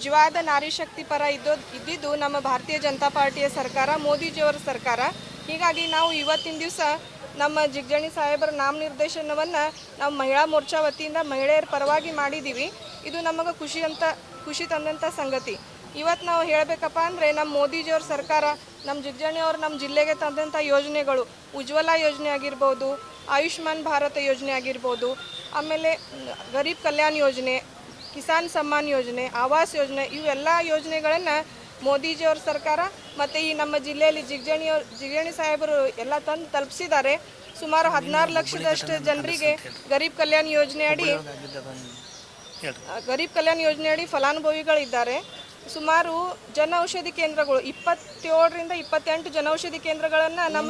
ನಿಜವಾದ ನಾರಿ ಶಕ್ತಿ ಪರ ಇದ್ದೋ ಇದ್ದಿದ್ದು ನಮ್ಮ ಭಾರತೀಯ ಜನತಾ ಪಾರ್ಟಿಯ ಸರ್ಕಾರ, ಮೋದಿಜಿಯವರ ಸರ್ಕಾರ. ಹೀಗಾಗಿ ನಾವು ಇವತ್ತಿನ ದಿವಸ ನಮ್ಮ ಜಿಗ್ಜಣಿ ಸಾಹೇಬರ ನಾಮನಿರ್ದೇಶನವನ್ನು ನಾವು ಮಹಿಳಾ ಮೋರ್ಚಾ ವತಿಯಿಂದ ಮಹಿಳೆಯರ ಪರವಾಗಿ ಮಾಡಿದ್ದೀವಿ ಇದು ನಮಗೆ ಖುಷಿ ಅಂತ ಖುಷಿ ತಂದಂಥ ಸಂಗತಿ. ಇವತ್ತು ನಾವು ಹೇಳಬೇಕಪ್ಪ ಅಂದರೆ ನಮ್ಮ ಮೋದಿಜಿಯವ್ರ ಸರ್ಕಾರ, ನಮ್ಮ ಜಿಗ್ಜಣಿಯವರು ನಮ್ಮ ಜಿಲ್ಲೆಗೆ ತಂದಂಥ ಯೋಜನೆಗಳು. ಉಜ್ವಲ ಯೋಜನೆ ಆಗಿರ್ಬೋದು, ಆಯುಷ್ಮಾನ್ ಭಾರತ ಯೋಜನೆ ಆಗಿರ್ಬೋದು, ಆಮೇಲೆ ಗರೀಬ್ ಕಲ್ಯಾಣ್ ಯೋಜನೆ ಕಿಸಾನ್ ಸಮ್ಮಾನ್ ಯೋಜನೆ, ಆವಾಸ್ ಯೋಜನೆ ಇವೆಲ್ಲ ಯೋಜನೆಗಳನ್ನು ಮೋದಿಜಿಯವ್ರ ಸರ್ಕಾರ ಮತ್ತು ಈ ನಮ್ಮ ಜಿಲ್ಲೆಯಲ್ಲಿ ಜಿಗಜಣಿಯವ್ರ ಜಿಗಣಿ ಸಾಹೇಬರು ಎಲ್ಲ ತಂದು ತಲುಪಿಸಿದ್ದಾರೆ. ಸುಮಾರು ಹದಿನಾರು ಲಕ್ಷದಷ್ಟು ಜನರಿಗೆ ಗರೀಬ್ ಕಲ್ಯಾಣ್ ಯೋಜನೆ ಅಡಿ ಗರೀಬ್ ಕಲ್ಯಾಣ್ ಯೋಜನೆಯಡಿ ಫಲಾನುಭವಿಗಳಿದ್ದಾರೆ. ಸುಮಾರು ಜನೌಷಧಿ ಕೇಂದ್ರಗಳು ಇಪ್ಪತ್ತೇಳರಿಂದ ಇಪ್ಪತ್ತೆಂಟು ಜನೌಷಧಿ ಕೇಂದ್ರಗಳನ್ನು ನಮ್ಮ